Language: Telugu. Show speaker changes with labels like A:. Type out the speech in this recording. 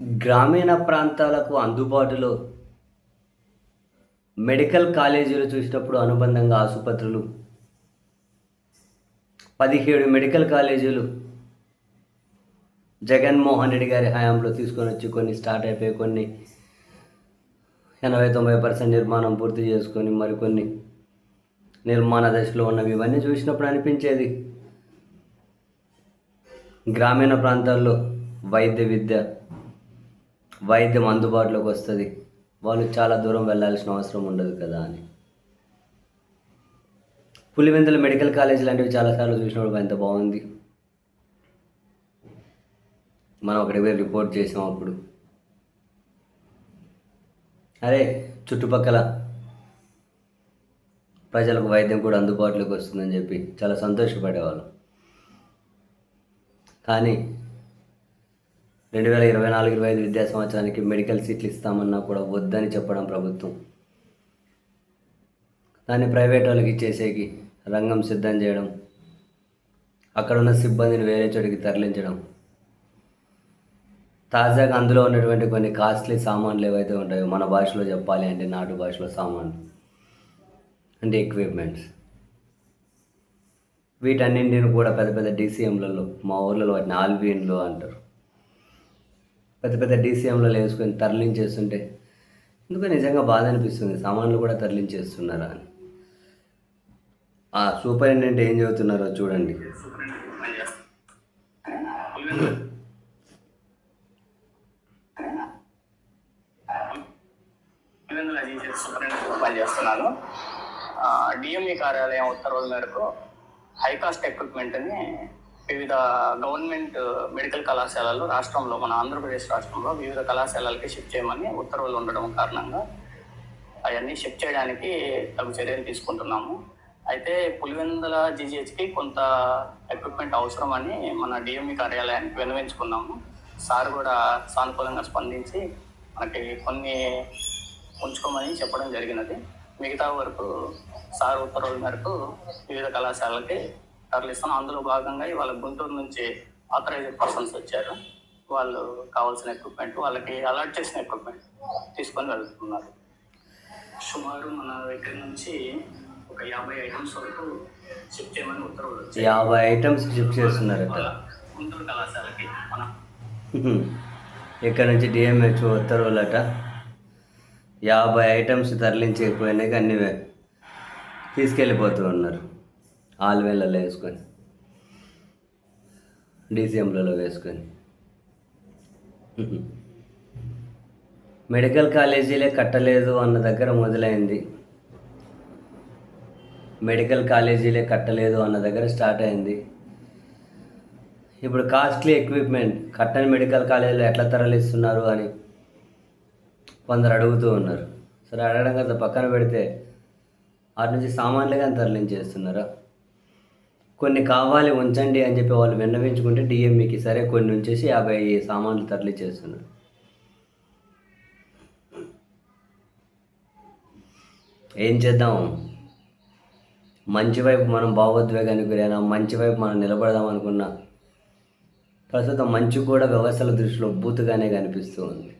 A: గ్రామీణ ప్రాంతాలకు అందుబాటులో మెడికల్ కాలేజీలు చూసినప్పుడు అనుబంధంగా ఆసుపత్రులు పదిహేడు మెడికల్ కాలేజీలు జగన్మోహన్ రెడ్డి గారి హయాంలో తీసుకొని వచ్చి కొన్ని స్టార్ట్ అయిపోయి కొన్ని ఎనభై తొంభై పర్సెంట్ నిర్మాణం పూర్తి చేసుకొని మరికొన్ని నిర్మాణ దశలో ఉన్నవి ఇవన్నీ చూసినప్పుడు అనిపించేది. గ్రామీణ ప్రాంతాల్లో వైద్య విద్య వైద్యం అందుబాటులోకి వస్తుంది. వాళ్ళు చాలా దూరం వెళ్ళాల్సిన అవసరం ఉండదు కదా అని. పులివెందుల మెడికల్ కాలేజ్ లాంటివి చాలాసార్లు చూసినప్పుడు ఎంత బాగుంది. మనం అక్కడికి పోయి రిపోర్ట్ చేసాం అప్పుడు. అరే చుట్టుపక్కల ప్రజలకు వైద్యం కూడా అందుబాటులోకి వస్తుందని చెప్పి చాలా సంతోషపడేవాళ్ళం. కానీ రెండు వేల ఇరవై నాలుగు ఇరవై ఐదు విద్యా సంవత్సరానికి మెడికల్ సీట్లు ఇస్తామన్నా కూడా వద్దని చెప్పడం ప్రభుత్వం. దాన్ని ప్రైవేట్ వాళ్ళకి ఇచ్చేసేకి రంగం సిద్ధం చేయడం అక్కడ ఉన్న సిబ్బందిని వేరే చోటికి తరలించడం. తాజాగా అందులో ఉన్నటువంటి కొన్ని కాస్ట్లీ సామాన్లు ఏవైతే ఉంటాయో మన భాషలో చెప్పాలి అంటే నాటు భాషలో సామాన్లు అంటే ఎక్విప్మెంట్స్ వీటన్నింటిని కూడా పెద్ద పెద్ద డీసీఎంలలో మా ఊర్లలో వాటిని ఆల్బియన్లు అంటారు. పెద్ద పెద్ద డీసీఎంలలో వేసుకొని తరలించేస్తుంటే ఎందుకో నిజంగా బాధ అనిపిస్తుంది. సామాన్లు కూడా తరలించేస్తున్నారా అని. ఆ సూపరింటెండెంట్ ఏం చెబుతున్నారో చూడండి.
B: పులివెందుల సూపరింటెండెంట్ పనిచేస్తున్నాను డిఎంఈ కార్యాలయం ఉత్తర్వుల మేరకు హైకాస్ట్ ఎక్విప్మెంట్ని వివిధ గవర్నమెంట్ uh, మెడికల్ కళాశాలలు రాష్ట్రంలో మన ఆంధ్రప్రదేశ్ రాష్ట్రంలో వివిధ కళాశాలలకి షిఫ్ట్ చేయమని ఉత్తర్వులు ఉండడం కారణంగా అవన్నీ షిఫ్ట్ చేయడానికి తగు చర్యలు తీసుకుంటున్నాము. అయితే పులివెందుల జీజీహెచ్కి కొంత ఎక్విప్మెంట్ అవసరమని మన డిఎంఈ కార్యాలయానికి విన్నవించుకున్నాము. సార్ కూడా సానుకూలంగా స్పందించి మనకి కొన్ని ఉంచుకోమని చెప్పడం జరిగినది. మిగతా వరకు సార్ ఉత్తర్వుల మేరకు వివిధ కళాశాలకి తరలిస్తాం అందులో భాగంగా ఇవాళ గుంటూరు నుంచి ఆథరైజ్డ్ పర్సన్స్ వచ్చారు. వాళ్ళు కావాల్సిన ఎక్విప్మెంట్ వాళ్ళకి అలాట్ చేసిన ఎక్విప్మెంట్ తీసుకొని వెళ్తున్నారు. సుమారు మన దగ్గర నుంచి ఒక యాభై ఐటమ్స్ వరకు షిఫ్ట్ చేయమని ఉత్తర్వులు వచ్చాయి.
A: యాభై ఐటమ్స్ షిఫ్ట్ చేస్తున్నారట.
B: వాళ్ళ గుంటూరు కళాశాలకి మన
A: ఇక్కడ నుంచి డిఎంహెచ్ ఉత్తర్వులట? యాభై ఐటమ్స్ తరలించకపోయినాక అన్ని తీసుకెళ్ళిపోతూ ఉన్నారు. ఆల్వేళ్ళలో వేసుకొని డీసీఎంలలో వేసుకొని. మెడికల్ కాలేజీలే కట్టలేదు అన్న దగ్గర మొదలైంది. మెడికల్ కాలేజీలే కట్టలేదు అన్న దగ్గర స్టార్ట్ అయింది. ఇప్పుడు కాస్ట్లీ ఎక్విప్మెంట్ కట్టని మెడికల్ కాలేజీలో ఎట్లా తరలిస్తున్నారు అని కొందరు అడుగుతూ ఉన్నారు. సరే అడగడం కదా పక్కన పెడితే వాటి నుంచి సామాన్లు కానీ తరలించేస్తున్నారా? కొన్ని కావాలి ఉంచండి అని చెప్పి వాళ్ళు విన్నవించుకుంటే డిఎంఈకి సరే కొన్ని ఉంచేసి యాభై సామాన్లు తరలి చేస్తున్నారు. ఏం చేద్దాం? మంచి వైపు మనం భావోద్వేగానికి గురైనా మంచి వైపు మనం నిలబడదాం అనుకున్నా ప్రస్తుతం మంచి కూడా వ్యవస్థల దృష్టిలో బూతుగానే కనిపిస్తూ ఉంది.